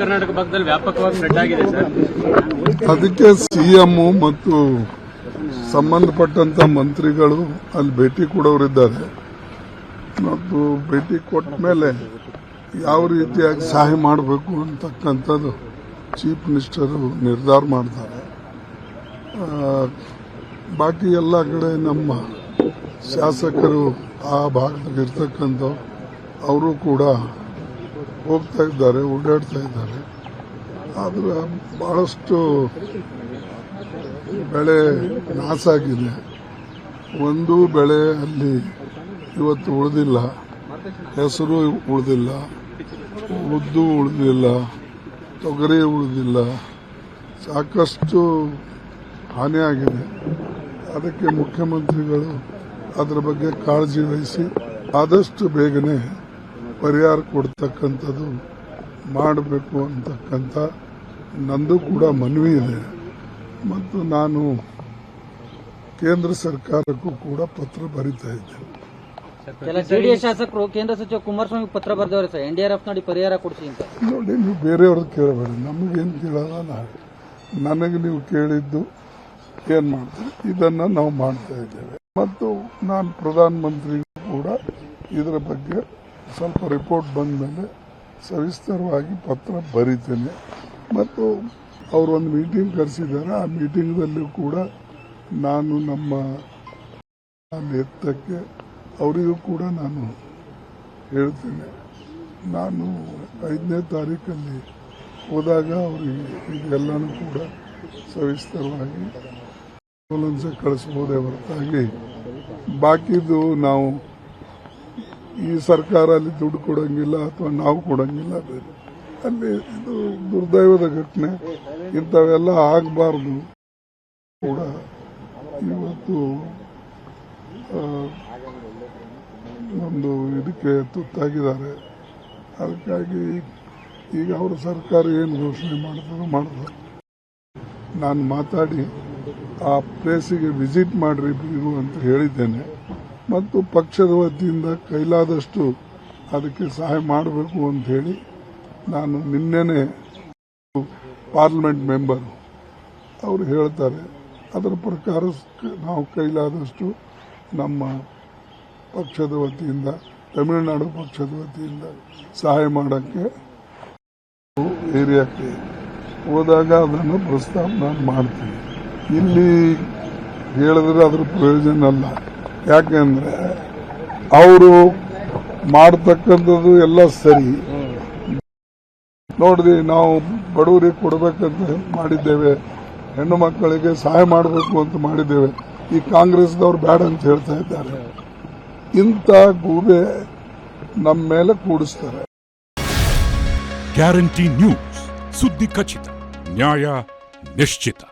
ಕರ್ನಾಟಕ ಭಾಗದಲ್ಲಿ ವ್ಯಾಪಕವಾಗಿ ಅದಕ್ಕೆ ಸಿಎಂ ಮತ್ತು ಸಂಬಂಧಪಟ್ಟಂತ ಮಂತ್ರಿಗಳು ಅಲ್ಲಿ ಭೇಟಿ ಕೊಡೋರಿದ್ದಾರೆ. ಮತ್ತು ಭೇಟಿ ಕೊಟ್ಟ ಮೇಲೆ ಯಾವ ರೀತಿಯಾಗಿ ಸಹಾಯ ಮಾಡಬೇಕು ಅಂತಕ್ಕಂಥದ್ದು ಚೀಫ್ ಮಿನಿಸ್ಟರು ನಿರ್ಧಾರ ಮಾಡ್ತಾರೆ. ಬಾಕಿ ಎಲ್ಲ ಕಡೆ ನಮ್ಮ ಶಾಸಕರು ಆ ಭಾಗದಲ್ಲಿ ಇರ್ತಕ್ಕಂಥ ಅವರು ಕೂಡ ಹೋಗ್ತಾ ಇದ್ದಾರೆ, ಓಡಾಡ್ತಾ ಇದ್ದಾರೆ. ಆದರೆ ಭಾಳಷ್ಟು ಬೆಳೆ ನಾಸಾಗಿದೆ ಒಂದು ಬೆಳೆ ಅಲ್ಲಿ ಇವತ್ತು ಉಳಿದಿಲ್ಲ. ಹೆಸರು ಉಳಿದಿಲ್ಲ. ಉದ್ದು ಉಳಿದಿಲ್ಲ. ತೊಗರಿ ಉಳಿದಿಲ್ಲ. ಸಾಕಷ್ಟು ಹಾನಿಯಾಗಿದೆ ಅದಕ್ಕೆ ಮುಖ್ಯಮಂತ್ರಿಗಳು ಅದರ ಬಗ್ಗೆ ಕಾಳಜಿ ವಹಿಸಿ ಆದಷ್ಟು ಬೇಗನೆ ಪರಿಹಾರ ಕೊಡ್ತಕ್ಕಂಥದ್ದು ಮಾಡಬೇಕು ಅಂತಕ್ಕಂಥ ನಂದು ಕೂಡ ಮನವಿ ಇದೆ. ಮತ್ತು ನಾನು ಕೇಂದ್ರ ಸರ್ಕಾರಕ್ಕೂ ಕೂಡ ಪತ್ರ ಬರಿತಾ ಇದ್ದೇನೆ. ಕೆಲ ಜೆಡಿಎಸ್ ಶಾಸಕರು ಕೇಂದ್ರ ಸಚಿವ ಕುಮಾರಸ್ವಾಮಿ ಪತ್ರ ಬರೆದವ್ರೆ ಸರ್ ಎನ್ಡಿಆರ್ಎಫ್ ನೋಡಿ ಪರಿಹಾರ ಕೊಡ್ತೀನಿ ಅಂತ. ನೋಡಿ ನೀವು ಬೇರೆಯವ್ರದ್ದು ಕೇಳಬೇಡಿ. ನಮಗೇನು ಕೇಳಲ್ಲ ನಾವು. ನನಗೆ ನೀವು ಕೇಳಿದ್ದು ಏನು ಮಾಡ್ತೀವಿ ಇದನ್ನು ನಾವು ಮಾಡ್ತಾ ಇದ್ದೇವೆ. ಮತ್ತು ನಾನು ಪ್ರಧಾನಮಂತ್ರಿಗೂ ಕೂಡ ಇದರ ಬಗ್ಗೆ ಸ್ವಲ್ಪ ರಿಪೋರ್ಟ್ ಬಂದ ಮೇಲೆ ಸವಿಸ್ತರವಾಗಿ ಪತ್ರ ಬರೀತೇನೆ. ಮತ್ತು ಅವರು ಒಂದು ಮೀಟಿಂಗ್ ಕರೆಸಿದ್ದಾರೆ. ಆ ಮೀಟಿಂಗ್ದಲ್ಲೂ ಕೂಡ ನಾನು ನಮ್ಮ ಎತ್ತಕ್ಕೆ ಅವರಿಗೂ ಕೂಡ ನಾನು ಹೇಳ್ತೇನೆ. ನಾನು ಐದನೇ ತಾರೀಕಲ್ಲಿ ಹೋದಾಗ ಅವರಿಗೆ ಇದೆಲ್ಲನೂ ಕೂಡ ಸವಿಸ್ತರವಾಗಿ ಆಂಬುಲೆನ್ಸ್ ಕಳಿಸ್ಬೋದೇ ಹೊರತಾಗಿ. ಬಾಕಿದು ನಾವು ಈ ಸರ್ಕಾರ ಅಲ್ಲಿ ದುಡ್ಡು ಕೊಡಂಗಿಲ್ಲ ಅಥವಾ ನಾವು ಕೊಡಂಗಿಲ್ಲ ಅಲ್ಲಿ ಇದು ದುರ್ದೈವದ ಘಟನೆ, ಇಂಥವೆಲ್ಲ ಆಗಬಾರ್ದು ಕೂಡ. ಇವತ್ತು ಒಂದು ಇದಕ್ಕೆ ತುತ್ತಾಗಿದ್ದಾರೆ. ಅದಕ್ಕಾಗಿ ಈಗ ಅವರ ಸರ್ಕಾರ ಏನು ಘೋಷಣೆ ಮಾಡಿದ್ರು ಮಾಡಿದ್ರು ನಾನು ಮಾತಾಡಿ ಆ ಪ್ಲೇಸಿಗೆ ವಿಸಿಟ್ ಮಾಡ್ರಿ ಬೀರು ಅಂತ ಹೇಳಿದ್ದೇನೆ. ಮತ್ತು ಪಕ್ಷದ ವತಿಯಿಂದ ಕೈಲಾದಷ್ಟು ಅದಕ್ಕೆ ಸಹಾಯ ಮಾಡಬೇಕು ಅಂತ ಹೇಳಿ ನಾನು ನಿನ್ನೆನೆ ಪಾರ್ಲಿಮೆಂಟ್ ಮೆಂಬರ್ ಅವರು ಹೇಳ್ತಾರೆ. ಅದರ ಪ್ರಕಾರ ನಾವು ಕೈಲಾದಷ್ಟು ನಮ್ಮ ಪಕ್ಷದ ವತಿಯಿಂದ, ತಮಿಳುನಾಡು ಪಕ್ಷದ ವತಿಯಿಂದ ಸಹಾಯ ಮಾಡೋಕ್ಕೆ ಏರಿಯಾಕ್ಕೆ ಹೋದಾಗ ಅದನ್ನು ಪ್ರಸ್ತಾಪ ನಾನು ಮಾಡ್ತೀನಿ. ಇಲ್ಲಿ ಹೇಳಿದ್ರೆ ಅದರ ಪ್ರಯೋಜನ ಅಲ್ಲ ಯಾಕೆಂದ್ರೆ ಅವರು ಮಾಡ್ತಕ್ಕಂಥದ್ದು ಎಲ್ಲ ಸರಿ. ನೋಡ್ರಿ, ನಾವು ಬಡವರಿಗೆ ಕೊಡಬೇಕಂತ ಮಾಡಿದ್ದೇವೆ. ಹೆಣ್ಣು ಮಕ್ಕಳಿಗೆ ಸಹಾಯ ಮಾಡಬೇಕು ಅಂತ ಮಾಡಿದ್ದೇವೆ. ಈ ಕಾಂಗ್ರೆಸ್ದವ್ರು ಬೇಡ ಅಂತ ಹೇಳ್ತಾ ಇದ್ದಾರೆ. ಇಂಥ ಗೂಬೆ ನಮ್ಮ ಮೇಲೆ ಕೂಡಿಸ್ತಾರೆ. Guarantee news. ಸುದ್ದಿ ಖಚಿತ, ನ್ಯಾಯ ನಿಶ್ಚಿತ.